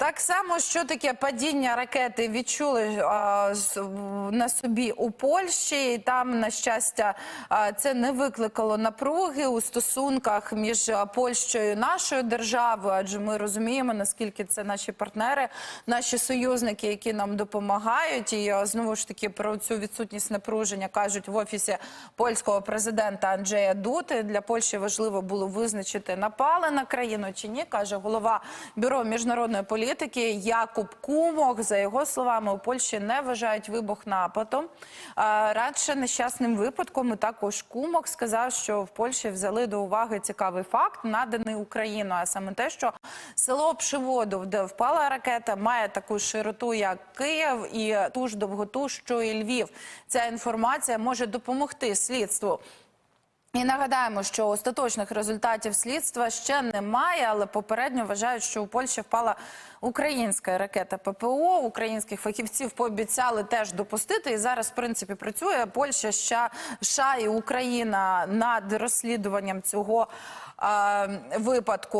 Так само, що таке падіння ракети відчули а, на собі у Польщі. І там, на щастя, а, це не викликало напруги у стосунках між Польщею і нашою державою, адже ми розуміємо, наскільки це наші партнери, наші союзники, які нам допомагають. І знову ж таки про цю відсутність напруження кажуть в офісі польського президента Анджея Дути. Для Польщі важливо було визначити, напали на країну чи ні, каже голова бюро міжнародної політики Якуб Кумок. За його словами, у Польщі не вважають вибух нападом. Радше нещасним випадком. І також Кумок сказав, що в Польщі взяли до уваги цікавий факт, наданий Україною, а саме те, що село Пшиводов, де впала ракета, має таку широту, як Київ, і ту ж довготу, що і Львів. Ця інформація може допомогти слідству. І нагадаємо, що остаточних результатів слідства ще немає, але попередньо вважають, що у Польщі впала українська ракета ППО. Українських фахівців пообіцяли теж допустити. І зараз, в принципі, працює Польща, США, США і Україна над розслідуванням цього е, випадку.